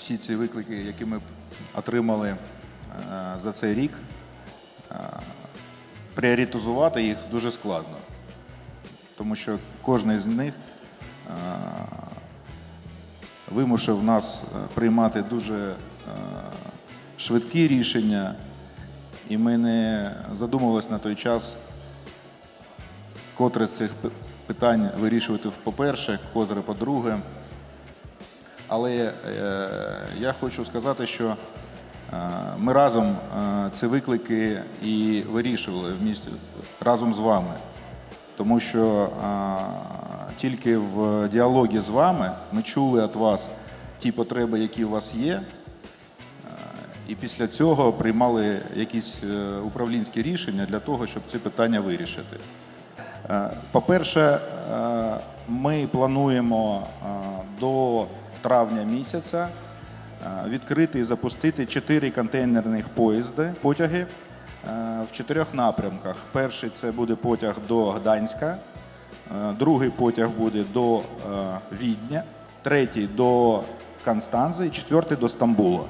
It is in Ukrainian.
всі ці виклики, які ми отримали е, за цей рік, е, пріоритизувати їх дуже складно. Тому що кожен з них е, вимушив нас приймати дуже швидкі рішення, і ми не задумувалися на той час, котре з цих питань вирішувати по-перше, котре по-друге. Але е, я хочу сказати, що е, ми разом е, ці виклики і вирішували в місті разом з вами. Тому що тільки в діалогі з вами ми чули від вас ті потреби, які у вас є, і після цього приймали якісь управлінські рішення для того, щоб ці питання вирішити. По-перше, ми плануємо до травня місяця е, відкрити і запустити чотири контейнерних поїзди, потяги е, в чотирьох напрямках. Перший це буде потяг до Гданська, е, другий потяг буде до Відня, третій до Констанзи четвертий до Стамбула.